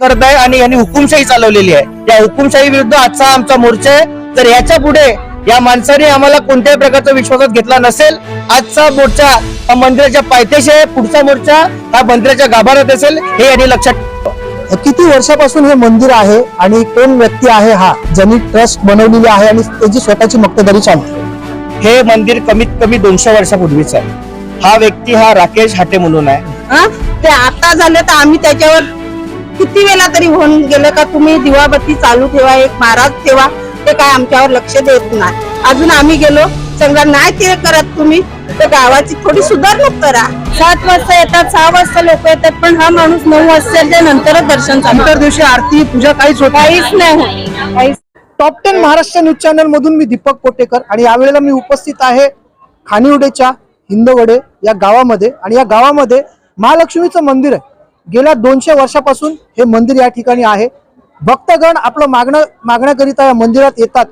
करत आहे आणि यांनी हुकुमशाही चालवलेली आहे. या हुकुमशाही विरुद्ध आजचा आमचा मोर्चा आहे. तर याच्यापुढे या माणसाने आम्हाला कोणत्याही प्रकारचा विश्वासात घेतला नसेल. आजचा मोर्चा हा मंदिराच्या पायथ्याशी आहे. पुढचा मोर्चा हा मंदिराच्या गाभाऱ्यात असेल. हे यांनी लक्षात. किती वर्षापासून हे मंदिर आहे आणि कोण व्यक्ती आहे हा ज्यांनी ट्रस्ट बनवलेली आहे आणि त्याची स्वतःची मक्तेदारी चालते? हे मंदिर कमीत कमी दोनशे वर्षापूर्वीच आहे. हा व्यक्ती हा राकेश हाटे म्हणून आहे. हा? ते आता झालं तर आम्ही त्याच्यावर किती वेळा तरी होऊन गेलं का तुम्ही दिवाबत्ती चालू ठेवा एक महाराज ठेवा ते काय आमच्यावर लक्ष देत नाही अजून आम्ही गेलो समजा नाही ते करत तुम्ही तर गावाची थोडी सुधारणूक करा सात वाजता येतात सहा वाजता लोक येतात पण हा माणूस नऊ वाजताच्या नंतरच दर्शन चालू इतर दिवशी आरती पूजा काहीच होत नाही. काहीच नाही होत. काहीच top ten Maharashtra news channel मधून मी दीपक पोटेकर आणि यावेळेला मी उपस्थित आहे खानिवडेच्या हिंदवडे या गावामध्ये आणि या गावामध्ये महालक्ष्मीचं मंदिर आहे गेल्या दोनशे वर्षापासून हे मंदिर या ठिकाणी आहे. भक्तगण आपलं मागणं मागण्याकरिता या मंदिरात येतात.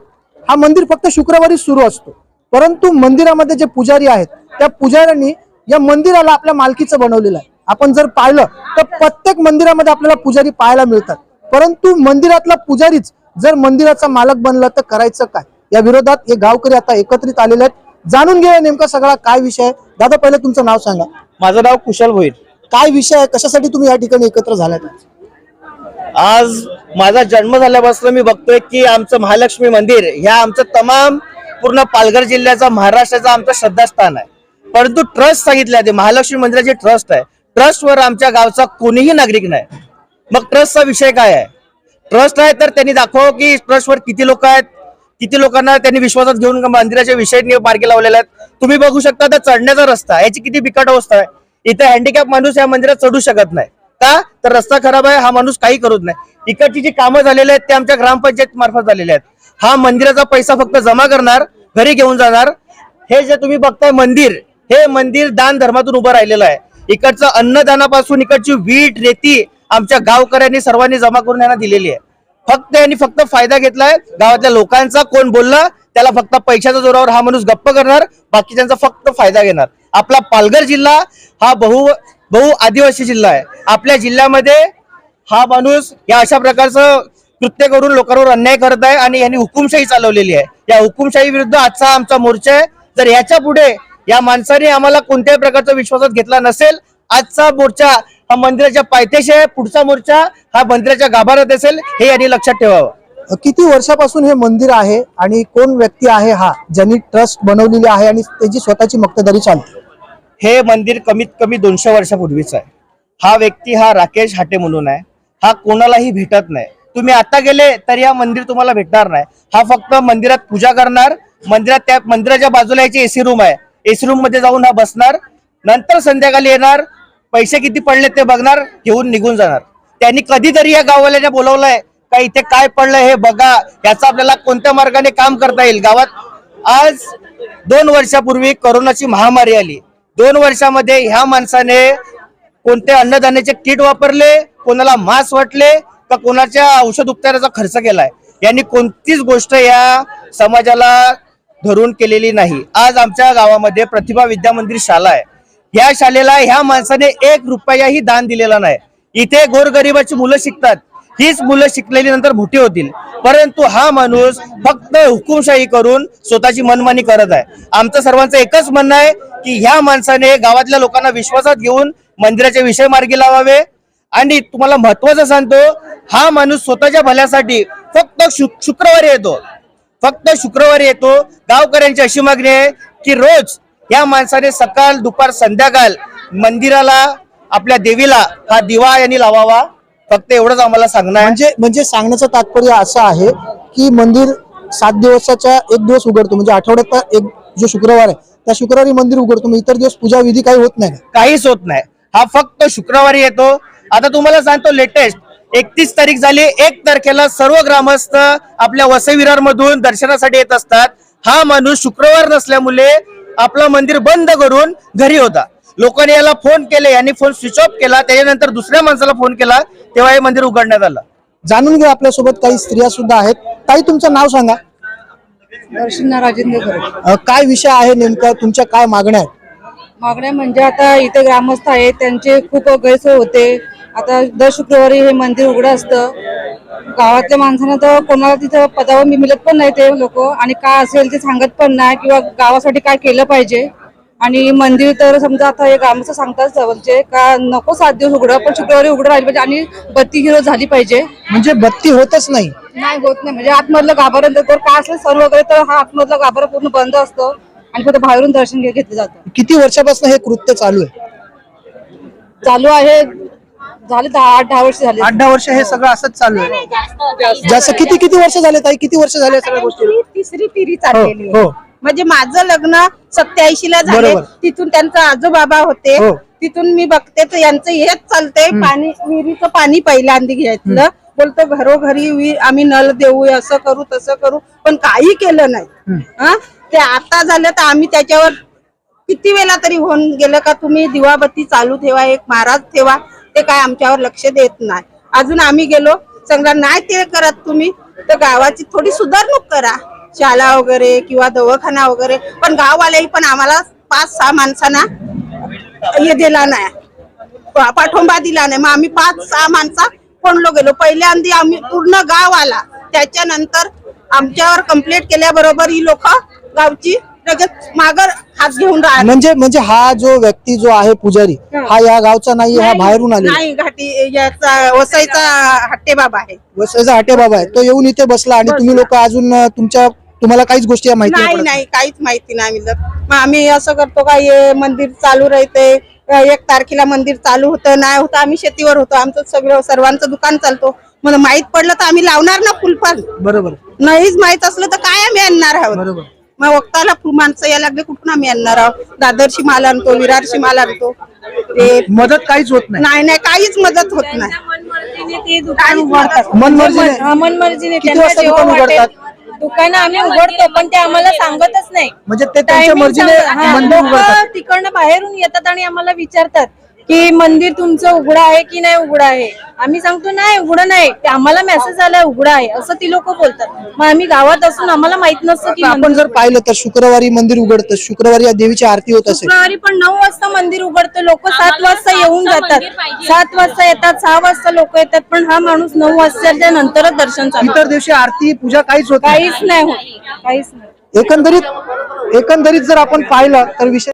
हा मंदिर फक्त शुक्रवारी सुरू असतो. परंतु मंदिरामध्ये जे पुजारी आहेत त्या पुजाऱ्यांनी या मंदिराला आपल्या मालकीचं बनवलेलं आहे. आपण जर पाहिलं तर प्रत्येक मंदिरामध्ये आपल्याला पुजारी पाहायला मिळतात. परंतु मंदिरातला पुजारीच जर मंदिराचा मालक बनला तर करायचं काय? या विरोधात हे गावकरी आता एकत्रित आलेले आहेत. जाणून घेऊया नेमका सगळा काय विषय आहे. दादा पहिलं तुमचं नाव सांगा. माझं नाव कुशल भोईर काय विषय आहे? कशासाठी तुम्ही या ठिकाणी एकत्र झालात? आज माझा जन्म झाल्यापासून मी बघतोय की आमचं महालक्ष्मी मंदिर ह्या आमचं तमाम पूर्ण पालघर जिल्ह्याचा महाराष्ट्राचा आमचं श्रद्धास्थान आहे. परंतु ट्रस्ट सांगितलं ते महालक्ष्मी मंदिराचे ट्रस्ट आहे. ट्रस्टवर आमच्या गावचा कोणीही नागरिक नाही. मग ट्रस्टचा विषय काय आहे? ट्रस्ट आहे तर त्यांनी दाखव की ट्रस्टवर किती लोक आहेत? किती लोकांना त्यांनी विश्वासात घेऊन मंदिराच्या विषय मार्गी लावलेला आहेत? तुम्ही बघू शकता तर चढण्याचा रस्ता याची किती बिकट अवस्था आहे? इथं हँडिकॅप माणूस या मंदिरात चढू शकत नाही. का? तर रस्ता खराब आहे हा माणूस काही करत नाही. इकडची जी कामं झालेली आहेत ते आमच्या ग्रामपंचायत मार्फत झालेले आहेत. हा मंदिराचा पैसा फक्त जमा करणार घरी घेऊन जाणार. हे जे तुम्ही बघताय मंदिर हे मंदिर दान धर्मातून उभं राहिलेलं आहे. इकडचं अन्नदानापासून इकडची वीट रेती आमच्या गावकऱ्यांनी सर्वांनी जमा करून यांना दिलेली आहे. फक्त यांनी फक्त फायदा घेतलाय. गावातल्या लोकांचा कोण बोलला? त्याला फक्त पैशाच्या जोरावर हा माणूस गप्प करणार बाकीच्यांचा फक्त फायदा घेणार. आपला पालघर जिल्हा हा बहु बहु आदिवासी जिल्हा आहे. आपल्या जिल्ह्यामध्ये हा माणूस या अशा प्रकारचं कृत्य करून लोकांवर अन्याय करत आहे आणि यांनी हुकुमशाही चालवलेली आहे. या हुकुमशाही विरुद्ध आजचा आमचा मोर्चा आहे. जर याच्यापुढे या माणसाने आम्हाला कोणत्याही प्रकारचा विश्वासात घेतला नसेल आजचा मोर्चा हा मंदिराच्या पायथ्याशी आहे. पुढचा मोर्चा हा मंदिराच्या गाभाऱ्यात असेल हे यांनी लक्षात ठेवावं. किती वर्षापासून हे मंदिर आहे आणि कोण व्यक्ती आहे हा ज्यांनी ट्रस्ट बनवलेली आहे आणि त्याची स्वतःची मक्तेदारी चालते हे मंदिर कमीत कमी दोनशे वर्षापूर्वीच आहे. हा व्यक्ती हा राकेश हाटे म्हणून आहे. हा कोणालाही भेटत नाही. तुम्ही आता गेले तर हा मंदिर तुम्हाला भेटणार नाही. हा फक्त मंदिरात पूजा करणार मंदिरात त्या मंदिराच्या बाजूला याची एसी रूम आहे. एसी रूममध्ये जाऊन हा बसणार नंतर संध्याकाळी येणार पैसे किती पडले ते बघणार घेऊन निघून जाणार. त्यांनी कधीतरी या गाववाल्याने बोलवलंय का इथे काय पडलं हे बघा. याचा आपल्याला कोणत्या मार्गाने काम करता येईल? गावात आज दोन वर्षापूर्वी कोरोनाची महामारी आली. दोन वर्षामध्ये ह्या माणसाने कोणते अन्नधान्याचे किट वापरले कोणाला मास्क वाटले का कोणाच्या औषध उपचाराचा खर्च केलाय? यांनी कोणतीच गोष्ट या समाजाला धरून केलेली नाही. आज आमच्या गावामध्ये प्रतिभा विद्या मंदिर शाळा आहे. ह्या शाळेला ह्या माणसाने एक रुपयाही दान दिलेला नाही. इथे गोरगरिबाची मुलं शिकतात. हीच मुलं शिकलेली नंतर मोठी होतील. परंतु हा माणूस फक्त हुकुमशाही करून स्वतःची मनमानी करत आहे. आमचं सर्वांचं एकच म्हणणं आहे की ह्या माणसाने गावातल्या लोकांना विश्वासात घेऊन मंदिराचे विषय मार्गी लावावे. आणि तुम्हाला महत्वाचं सांगतो हा माणूस स्वतःच्या भल्यासाठी फक्त शुक्रवारी येतो. फक्त शुक्रवारी येतो. गावकऱ्यांची अशी मागणी आहे की रोज या माणसाने सकाळ दुपार संध्याकाळ मंदिराला आपल्या देवीला हा दिवा यांनी लावावा. फक्त एवढंच आम्हाला सांगणं म्हणजे म्हणजे सांगण्याचं तात्पर्य असं आहे की मंदिर सात दिवसाच्या एक दिवस उघडतो. म्हणजे आठवड्यात एक जो शुक्रवार आहे त्या शुक्रवारी मंदिर उघडतो. मग इतर दिवस पूजा विधी काही होत नाही. काहीच होत नाही. हा फक्त शुक्रवारी येतो. आता तुम्हाला सांगतो लेटेस्ट एकतीस तारीख झाली. एक तारखेला सर्व ग्रामस्थ आपल्या वसई मधून दर्शनासाठी येत असतात. हा माणूस शुक्रवार नसल्यामुळे आपला मंदिर बंद करून घरी होता. लोकांनी याला फोन केले यांनी फोन स्विच ऑफ केला त्याच्यानंतर दुसऱ्या माणसाला फोन केला तेव्हा हे मंदिर उघडण्यात आलं. जाणून घ्या आपल्यासोबत काही स्त्रिया सुद्धा आहेत. ताई तुमचं नाव सांगा. दर्शना राजेंद्र अं, काय विषय आहे नेमका? तुमच्या काय मागण्या आहेत? मागण्या म्हणजे आता इथे ग्रामस्थ आहेत त्यांचे खूप गैरसोय होते. आता दर शुक्रवारी हे मंदिर उघडं असतं. गावातल्या माणसांना तर कोणाला तिथं पदावर मिळत पण नाही ते लोक. आणि काय असेल ते सांगत पण नाही किंवा गावासाठी काय केलं पाहिजे. आणि मंदिर तर समजा आता हे गावाचं सांगतात जवळचे का नको सात दिवस उघडं पण शुक्रवारी उघडं राहिलं पाहिजे आणि बत्ती हिरो झाली पाहिजे. म्हणजे बत्ती होतच नाही. नाही होत नाही म्हणजे आतमधलं गाभारण जर काय असलं सण वगैरे तर हा आतमधलं गाभारा पूर्ण बंद असतं आणि फक्त बाहेरून दर्शन घे- घेतलं जातं. किती वर्षापासून हे कृत्य चालू आहे? चालू आहे झाले दहा आठ दहा वर्ष झाले. आठ दहा वर्ष हे सगळं असंच चालू आहे. जसं किती किती वर्ष झाले ताई? किती वर्ष झाले सगळ्या गोष्टी तिसरी पिढी चाललेली हो, आहे. हो. म्हणजे माझं लग्न सत्याऐंशी ला झाले बरोबर. तिथून त्यांचा आजोबाबा होते. हो. तिथून मी बघते तर यांचं हेच चालतंय. पाणी विहिरीचं पाणी पहिल्यांदा घेतलं. बोलतो घरोघरी विहीर आम्ही नल देऊ असं करू तसं करू. पण काही केलं नाही. हा? ते आता झालं तर आम्ही त्याच्यावर किती वेळा तरी होऊन गेलं का तुम्ही दिवाबत्ती चालू ठेवा एक महाराज ठेवा. ते काय आमच्यावर लक्ष देत नाही. अजून आम्ही गेलो चांगला नाही ते करत तुम्ही तर गावाची थोडी सुधारणूक करा. शाळा वगैरे किंवा दवाखाना वगैरे पण गाववाल्याही पण आम्हाला पाच सहा माणसांना हे दिला नाही. पाठिंबा दिला नाही. मग आम्ही पाच सहा माणसा कोणलो गेलो. पहिल्यांदा आम्ही पूर्ण गाव आला त्याच्यानंतर आमच्यावर कंप्लेंट केल्याबरोबर ही लोक गावची लगेच मागर हात घेऊन राहिले म्हणजे म्हणजे हा जो व्यक्ती जो आहे पुजारी हा. या गावचा नाही हा बाहेरून आले नाही घाटी याचा वसईचा हट्टे बाबा आहे. वसईचा हाटे बाबा आहे. तो येऊन इथे बसला आणि तुम्ही लोक अजून तुमच्या तुम्हाला काहीच गोष्टी माहिती नाही नाही काहीच माहिती नाही मिळत मग आम्ही असं करतो का हे मंदिर चालू राहते. एक तारखेला मंदिर चालू होतं नाही होतं आम्ही शेतीवर होतो. आमचं सगळं सर्वांचं दुकान चालतो. मला माहीत पडलं तर आम्ही लावणार ना फुलपान बरोबर. नाहीच माहीत असलं तर काय आम्ही आणणार आहोत? बरोबर. मग वक्ताला फुल माणसं या लागले कुठून आम्ही आणणार आहोत? दादरशी माल आणतो विरारशी माल आणतो. ते मदत काहीच होत नाही. नाही नाही काहीच मदत होत नाही. मनमर्जीने ते दुकान उघडतात मनमर्जीने? हा, मनमर्जीने किती त्यांना वाजता जेव्हा दुकान वाटेल उघडतात? दुकान आम्ही उघडतो पण ते आम्हाला सांगतच नाही. म्हणजे ते त्यांच्या Timing मर्जीने सांग- हा, मंदिर लोकं उघडतात. तिकडनं बाहेरून येतात आणि आम्हाला विचारतात. की मंदिर तुमचं उघडं आहे की नाही उघडं आहे? आम्ही सांगतो नाही उघडं नाही. ते आम्हाला मेसेज आलाय उघडं आहे. असं ती लोक बोलतात. मग आम्ही गावात असून आम्हाला माहीत नसतं की आपण मंदिर जर पाहिलं तर शुक्रवारी मंदिर उघडतं. शुक्रवारी या देवीची आरती होत असेल. शुक्रवारी पण नऊ वाजता मंदिर उघडतं. लोक सात वाजता येऊन जातात. सात वाजता येतात सहा वाजता लोक येतात पण हा माणूस नऊ वाजताच्या नंतरच दर्शन चालू इतर दिवशी आरती पूजा काहीच होत नाही. काहीच नाही होत. काहीच नाही. एकंदरीत एकंदरीत जर आपण पाहिलं तर विषय